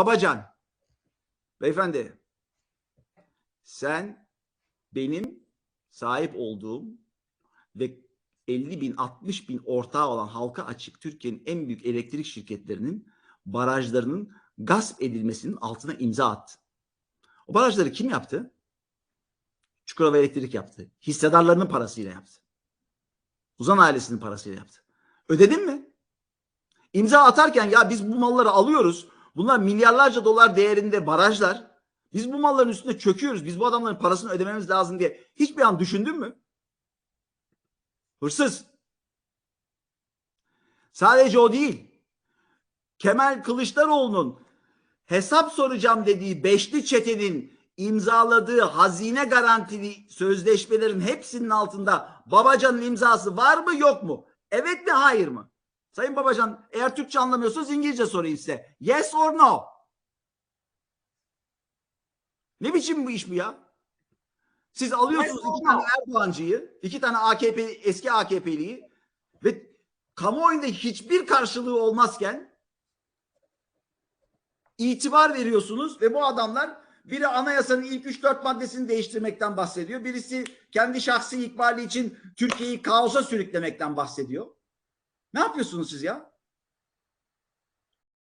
Babacan. Beyefendi. Sen benim sahip olduğum ve 50 bin 60 bin ortağı olan halka açık Türkiye'nin en büyük elektrik şirketlerinin barajlarının gasp edilmesinin altına imza attı. O barajları kim yaptı? Çukurova Elektrik yaptı. Hissedarlarının parasıyla yaptı. Uzan ailesinin parasıyla yaptı. Ödedin mi? İmza atarken ya biz bu malları alıyoruz. Bunlar milyarlarca dolar değerinde barajlar. Biz bu malların üstünde çöküyoruz. Biz bu adamların parasını ödememiz lazım diye hiçbir an düşündün mü? Hırsız. Sadece o değil. Kemal Kılıçdaroğlu'nun hesap soracağım dediği beşli çetenin imzaladığı hazine garantili sözleşmelerin hepsinin altında Babacan'ın imzası var mı yok mu? Evet mi hayır mı? Sayın Babacan eğer Türkçe anlamıyorsanız İngilizce sorayım size. Yes or no? Ne biçim bu iş bu ya? Siz alıyorsunuz iki tane Erdoğancıyı, iki tane AKP eski AKP'liyi ve kamuoyunda hiçbir karşılığı olmazken itibar veriyorsunuz ve bu adamlar biri anayasanın ilk 3-4 maddesini değiştirmekten bahsediyor. Birisi kendi şahsi ikbali için Türkiye'yi kaosa sürüklemekten bahsediyor. Ne yapıyorsunuz siz ya?